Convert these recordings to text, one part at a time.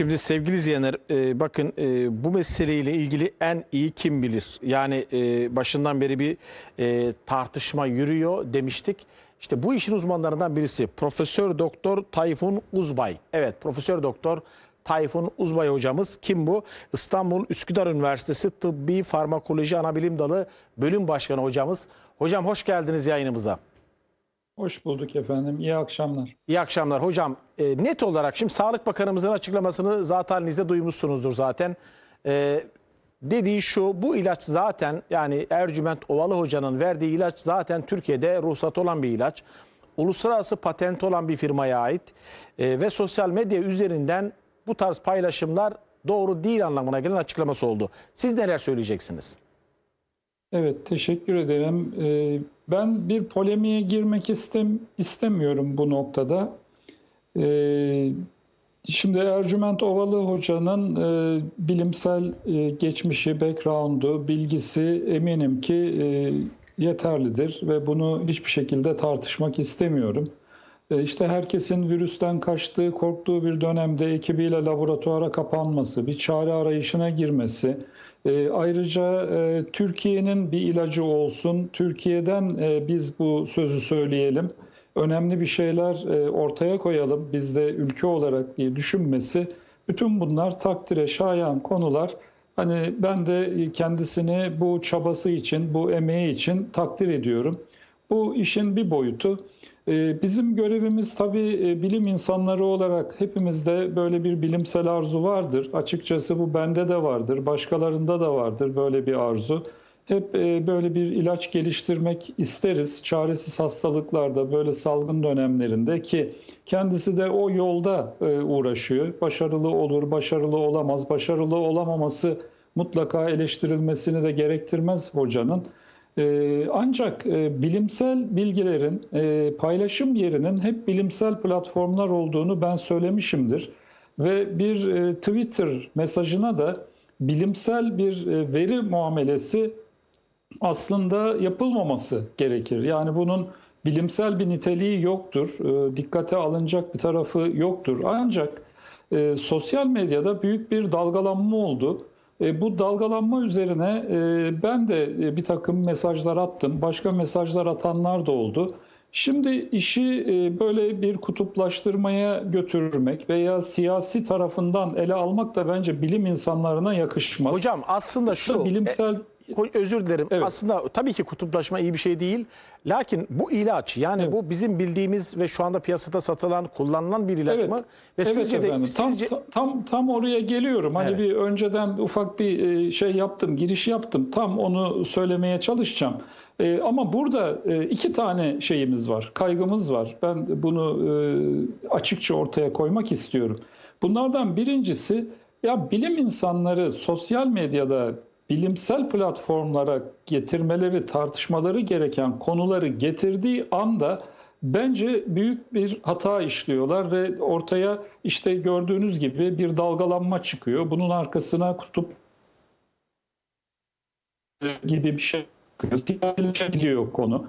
Şimdi sevgili izleyenler e, bakın e, bu meseleyle ilgili en iyi kim bilir? Yani e, başından beri bir tartışma yürüyor demiştik. İşte bu işin uzmanlarından birisi Profesör Doktor Tayfun Uzbay. Evet Profesör Doktor Tayfun Uzbay hocamız kim bu? İstanbul Üsküdar Üniversitesi Tıbbi Farmakoloji Anabilim Dalı Bölüm Başkanı hocamız. Hocam hoş geldiniz yayınımıza. Hoş bulduk efendim. İyi akşamlar. İyi akşamlar hocam. E, net olarak şimdi Sağlık Bakanımızın açıklamasını zaten halinizde duymuşsunuzdur zaten. E, dediği şu bu ilaç zaten yani Ercüment Ovalı Hoca'nın verdiği ilaç zaten Türkiye'de ruhsat olan bir ilaç. Uluslararası patent olan bir firmaya ait E, ve sosyal medya üzerinden bu tarz paylaşımlar doğru değil anlamına gelen açıklaması oldu. Siz neler söyleyeceksiniz? Evet, teşekkür ederim. Ee, ben bir polemiğe girmek istem istemiyorum bu noktada. Ee, şimdi Ercüment Ovalı Hoca'nın e, bilimsel e, geçmişi, background'u, bilgisi eminim ki e, yeterlidir ve bunu hiçbir şekilde tartışmak istemiyorum. E, İşte herkesin virüsten kaçtığı, korktuğu bir dönemde ekibiyle laboratuvara kapanması, bir çare arayışına girmesi, e, ayrıca e, Türkiye'nin bir ilacı olsun, Türkiye'den biz bu sözü söyleyelim, önemli bir şeyler ortaya koyalım biz de ülke olarak diye düşünmesi, bütün bunlar takdire şayan konular. Hani ben de kendisini bu çabası için, bu emeği için takdir ediyorum. Bu işin bir boyutu. Ee, Bizim görevimiz tabii e, bilim insanları olarak hepimizde böyle bir bilimsel arzu vardır. Açıkçası bu bende de vardır, başkalarında da vardır böyle bir arzu. Hep e, böyle bir ilaç geliştirmek isteriz. Çaresiz hastalıklarda, böyle salgın dönemlerinde ki kendisi de o yolda e, uğraşıyor. Başarılı olur, başarılı olamaz. Başarılı olamaması mutlaka eleştirilmesini de gerektirmez hocanın. Ee, Ancak e, bilimsel bilgilerin e, paylaşım yerinin hep bilimsel platformlar olduğunu ben söylemişimdir. Ve bir e, Twitter mesajına da bilimsel bir veri muamelesi aslında yapılmaması gerekir. Yani bunun bilimsel bir niteliği yoktur, dikkate alınacak bir tarafı yoktur. Ancak sosyal medyada büyük bir dalgalanma oldu. E, bu dalgalanma üzerine e, ben de e, bir takım mesajlar attım. Başka mesajlar atanlar da oldu. Şimdi işi e, böyle bir kutuplaştırmaya götürmek veya siyasi tarafından ele almak da bence bilim insanlarına yakışmaz. Hocam aslında şu bilimsel Ho- Özür dilerim. Evet. Aslında tabii ki kutuplaşma iyi bir şey değil. Lakin bu ilaç yani Evet. bu bizim bildiğimiz ve şu anda piyasada satılan, kullanılan bir ilaç Evet. mı? Ve evet sizce de efendim. Tam, sizce tam- tam tam oraya geliyorum. Hani Evet. bir önceden ufak bir e, şey yaptım, giriş yaptım. Tam onu söylemeye çalışacağım. E, Ama burada e, iki tane şeyimiz var, kaygımız var. Ben bunu e, açıkça ortaya koymak istiyorum. Bunlardan birincisi ya bilim insanları sosyal medyada bilimsel platformlara getirmeleri, tartışmaları gereken konuları getirdiği anda bence büyük bir hata işliyorlar ve ortaya işte gördüğünüz gibi bir dalgalanma çıkıyor. Bunun arkasına kutup gibi bir şey. Siyasileşebiliyor konu.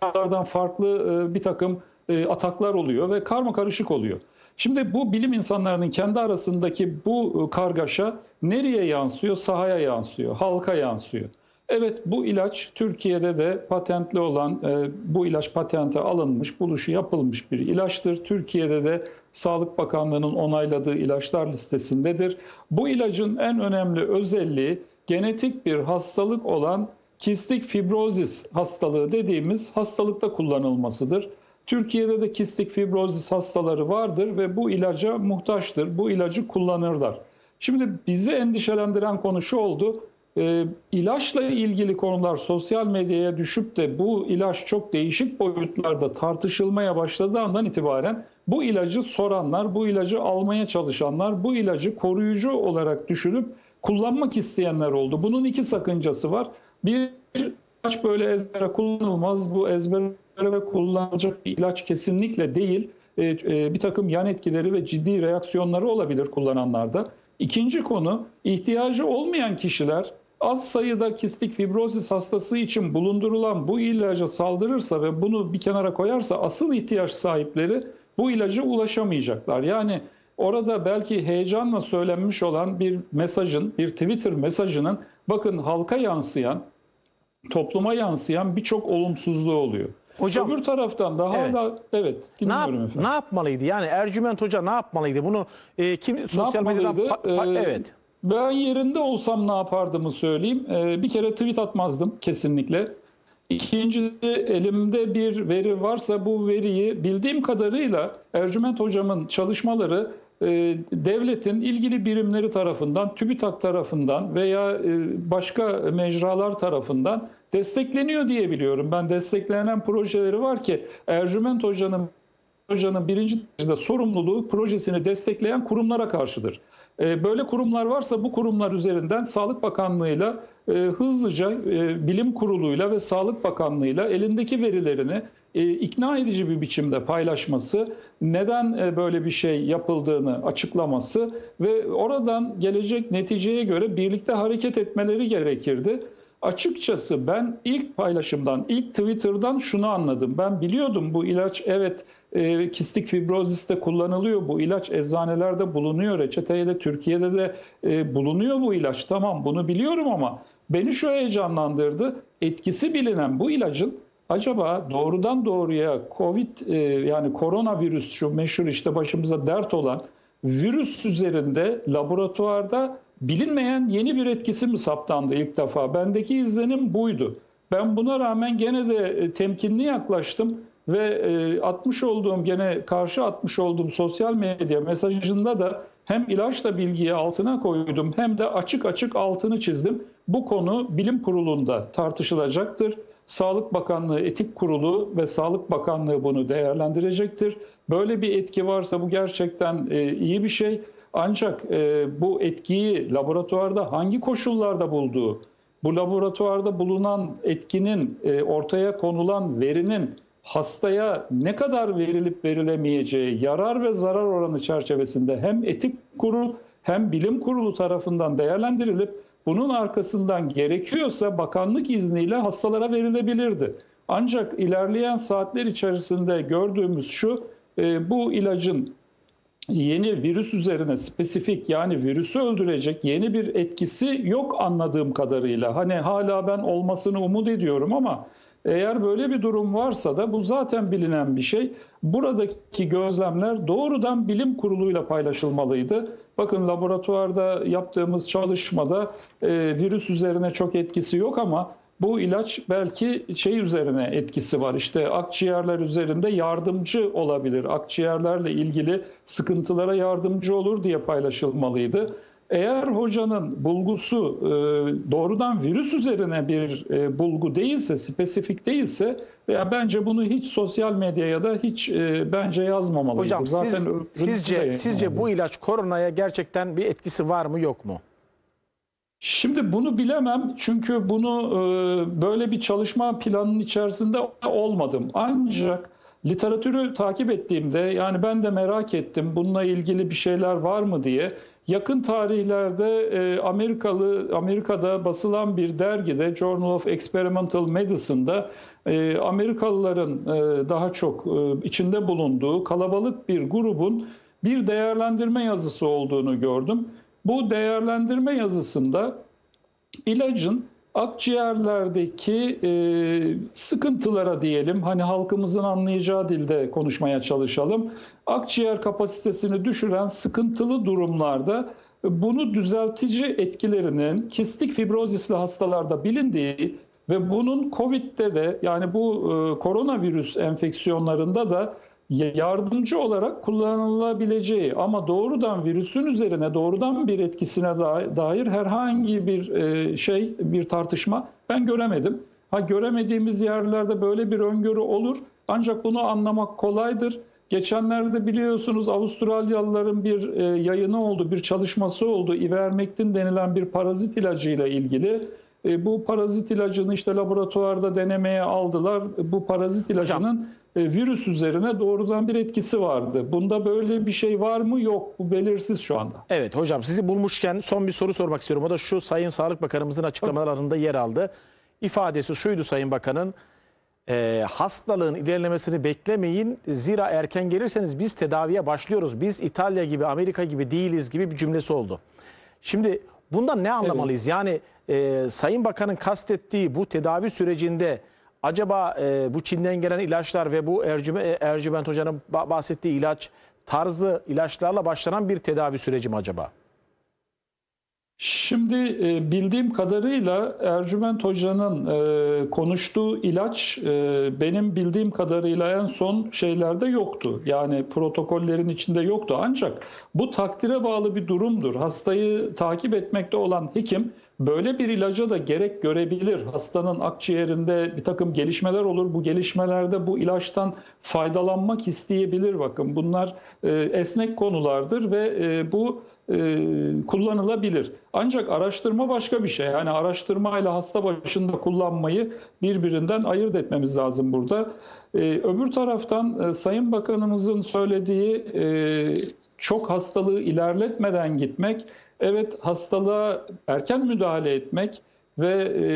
Farklılardan farklı e, bir takım e, ataklar oluyor ve karma karışık oluyor. Şimdi bu bilim insanlarının kendi arasındaki bu e, kargaşa nereye yansıyor? Sahaya yansıyor, halka yansıyor. Evet bu ilaç Türkiye'de de patentli olan, e, bu ilaç patente alınmış, buluşu yapılmış bir ilaçtır. Türkiye'de de Sağlık Bakanlığı'nın onayladığı ilaçlar listesindedir. Bu ilacın en önemli özelliği genetik bir hastalık olan kistik fibrozis hastalığı dediğimiz hastalıkta kullanılmasıdır. Türkiye'de de kistik fibrozis hastaları vardır ve bu ilaca muhtaçtır. Bu ilacı kullanırlar. Şimdi bizi endişelendiren konu şu oldu. E, ilaçla ilgili konular sosyal medyaya düşüp de bu ilaç çok değişik boyutlarda tartışılmaya başladığı andan itibaren bu ilacı soranlar, bu ilacı almaya çalışanlar, bu ilacı koruyucu olarak düşünüp kullanmak isteyenler oldu. Bunun iki sakıncası var. Bir ilaç böyle ezbere kullanılmaz. Bu ezbere ve kullanılacak bir ilaç kesinlikle değil. E, e, bir takım yan etkileri ve ciddi reaksiyonları olabilir kullananlarda. İkinci konu ihtiyacı olmayan kişiler az sayıda kistik fibrozis hastası için bulundurulan bu ilaca saldırırsa ve bunu bir kenara koyarsa asıl ihtiyaç sahipleri bu ilaca ulaşamayacaklar. Yani orada belki heyecanla söylenmiş olan bir mesajın, bir Twitter mesajının bakın halka yansıyan, topluma yansıyan birçok olumsuzluğu oluyor. Hocam- Öbür taraftan da Evet. hala evet Ne, yap- dinliyorum efendim. ne yapmalıydı? Yani Ercüment Hoca ne yapmalıydı? Bunu e, kim sosyal medyadan yapmalıydı? pa- pa- Ee, evet. Ben yerinde olsam ne yapardımı söyleyeyim. Ee, bir kere tweet atmazdım kesinlikle. İkincisi elimde bir veri varsa bu veriyi bildiğim kadarıyla Ercüment Hocam'ın çalışmaları e, devletin ilgili birimleri tarafından, TÜBİTAK tarafından veya e, başka mecralar tarafından destekleniyor diye biliyorum. Ben desteklenen projeleri var ki Ercüment Hoca'nın Hoca'nın birinci derecede sorumluluğu projesini destekleyen kurumlara karşıdır. Ee, Böyle kurumlar varsa bu kurumlar üzerinden Sağlık Bakanlığı'yla e, hızlıca e, Bilim Kurulu'yla ve Sağlık Bakanlığı'yla elindeki verilerini e, ikna edici bir biçimde paylaşması, neden böyle bir şey yapıldığını açıklaması ve oradan gelecek neticeye göre birlikte hareket etmeleri gerekirdi. Açıkçası ben ilk paylaşımdan, ilk Twitter'dan şunu anladım. Ben biliyordum bu ilaç evet e, kistik fibroziste kullanılıyor. Bu ilaç eczanelerde bulunuyor. Reçeteyle Türkiye'de de e, bulunuyor bu ilaç. Tamam bunu biliyorum ama beni şu heyecanlandırdı. Etkisi bilinen bu ilacın acaba doğrudan doğruya Covid e, yani koronavirüs şu meşhur işte başımıza dert olan virüs üzerinde laboratuvarda bilinmeyen yeni bir etkisi mi saptandı ilk defa? Bendeki izlenim buydu. Ben buna rağmen gene de e, temkinli yaklaştım ve e, atmış olduğum gene karşı atmış olduğum sosyal medya mesajında da hem ilaçla bilgiyi altına koydum hem de açık açık altını çizdim. Bu konu bilim kurulunda tartışılacaktır. Sağlık Bakanlığı Etik Kurulu ve Sağlık Bakanlığı bunu değerlendirecektir. Böyle bir etki varsa bu gerçekten e, iyi bir şey. Ancak e, bu etkiyi laboratuvarda hangi koşullarda bulduğu, bu laboratuvarda bulunan etkinin e, ortaya konulan verinin hastaya ne kadar verilip verilemeyeceği yarar ve zarar oranı çerçevesinde hem etik kurul hem bilim kurulu tarafından değerlendirilip bunun arkasından gerekiyorsa bakanlık izniyle hastalara verilebilirdi. Ancak ilerleyen saatler içerisinde gördüğümüz şu e, bu ilacın yeni virüs üzerine spesifik yani virüsü öldürecek yeni bir etkisi yok anladığım kadarıyla. Hani hala ben olmasını umut ediyorum ama eğer böyle bir durum varsa da bu zaten bilinen bir şey. Buradaki gözlemler doğrudan bilim kuruluyla paylaşılmalıydı. Bakın laboratuvarda yaptığımız çalışmada e, virüs üzerine çok etkisi yok ama bu ilaç belki şey üzerine etkisi var. İşte akciğerler üzerinde yardımcı olabilir. Akciğerlerle ilgili sıkıntılara yardımcı olur diye paylaşılmalıydı. Eğer hocanın bulgusu e, doğrudan virüs üzerine bir e, bulgu değilse, spesifik değilse veya bence bunu hiç sosyal medyaya da hiç e, bence yazmamalıydı. Hocam siz- Zaten de sizce sizce bu ilaç koronaya gerçekten bir etkisi var mı yok mu? Şimdi bunu bilemem çünkü bunu böyle bir çalışma planının içerisinde olmadım. Ancak literatürü takip ettiğimde yani ben de merak ettim bununla ilgili bir şeyler var mı diye. Yakın tarihlerde e, Amerikalı Amerika'da basılan bir dergide Journal of Experimental Medicine'da e, Amerikalıların e, daha çok e, içinde bulunduğu kalabalık bir grubun bir değerlendirme yazısı olduğunu gördüm. Bu değerlendirme yazısında ilacın akciğerlerdeki e, sıkıntılara diyelim hani halkımızın anlayacağı dilde konuşmaya çalışalım. Akciğer kapasitesini düşüren sıkıntılı durumlarda bunu düzeltici etkilerinin kistik fibrozisli hastalarda bilindiği ve bunun COVID'de de yani bu e, koronavirüs enfeksiyonlarında da yardımcı olarak kullanılabileceği ama doğrudan virüsün üzerine doğrudan bir etkisine da- dair herhangi bir e, şey bir tartışma ben göremedim. Ha göremediğimiz yerlerde böyle bir öngörü olur ancak bunu anlamak kolaydır. Geçenlerde biliyorsunuz Avustralyalıların bir e, yayını oldu, bir çalışması oldu. Ivermectin denilen bir parazit ilacıyla ilgili. E, bu parazit ilacını işte laboratuvarda denemeye aldılar. Bu parazit ilacının e, virüs üzerine doğrudan bir etkisi vardı. Bunda böyle bir şey var mı? Yok. Bu belirsiz şu anda. Evet hocam sizi bulmuşken son bir soru sormak istiyorum. O da şu Sayın Sağlık Bakanımızın açıklamalarında yer aldı. İfadesi şuydu Sayın Bakan'ın. e, hastalığın ilerlemesini beklemeyin. Zira erken gelirseniz biz tedaviye başlıyoruz. Biz İtalya gibi, Amerika gibi değiliz gibi bir cümlesi oldu. Şimdi bundan ne anlamalıyız? Yani e, Sayın Bakan'ın kastettiği bu tedavi sürecinde acaba e, bu Çin'den gelen ilaçlar ve bu Ercüme, Ercüment Hoca'nın ba- bahsettiği ilaç tarzı ilaçlarla başlanan bir tedavi süreci mi acaba? Şimdi e, bildiğim kadarıyla Ercüment Hoca'nın e, konuştuğu ilaç e, benim bildiğim kadarıyla en son şeylerde yoktu. Yani protokollerin içinde yoktu. Ancak bu takdire bağlı bir durumdur. Hastayı takip etmekte olan hekim böyle bir ilaca da gerek görebilir. Hastanın akciğerinde bir takım gelişmeler olur. Bu gelişmelerde bu ilaçtan faydalanmak isteyebilir. Bakın bunlar e, esnek konulardır ve e, bu e, kullanılabilir. Ancak araştırma başka bir şey. Yani araştırmayla hasta başında kullanmayı birbirinden ayırt etmemiz lazım burada. Öbür taraftan Sayın Bakanımızın söylediği çok hastalığı ilerletmeden gitmek, evet hastalığa erken müdahale etmek ve e,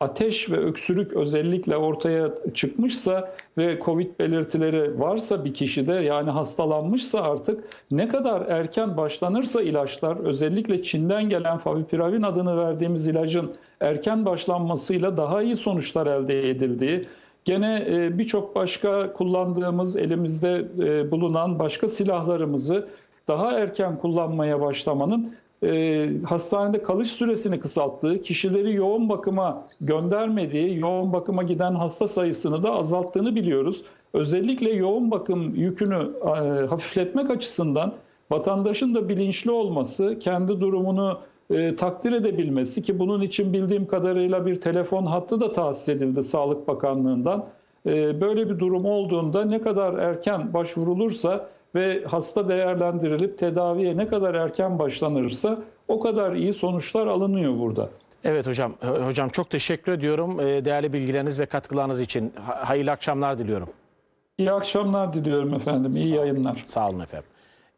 ateş ve öksürük özellikle ortaya çıkmışsa ve COVID belirtileri varsa bir kişide yani hastalanmışsa artık ne kadar erken başlanırsa ilaçlar özellikle Çin'den gelen favipiravin adını verdiğimiz ilacın erken başlanmasıyla daha iyi sonuçlar elde edildiği Gene e, birçok başka kullandığımız elimizde e, bulunan başka silahlarımızı daha erken kullanmaya başlamanın e, hastanede kalış süresini kısalttığı, kişileri yoğun bakıma göndermediği, yoğun bakıma giden hasta sayısını da azalttığını biliyoruz. Özellikle yoğun bakım yükünü e, hafifletmek açısından vatandaşın da bilinçli olması, kendi durumunu e, takdir edebilmesi ki bunun için bildiğim kadarıyla bir telefon hattı da tahsis edildi Sağlık Bakanlığı'ndan. E, böyle bir durum olduğunda ne kadar erken başvurulursa ve hasta değerlendirilip tedaviye ne kadar erken başlanırsa o kadar iyi sonuçlar alınıyor burada. Evet hocam. Ho- Hocam çok teşekkür ediyorum e, değerli bilgileriniz ve katkılarınız için. Ha- Hayırlı akşamlar diliyorum. İyi akşamlar diliyorum efendim. İyi yayınlar. Sağ olun efendim.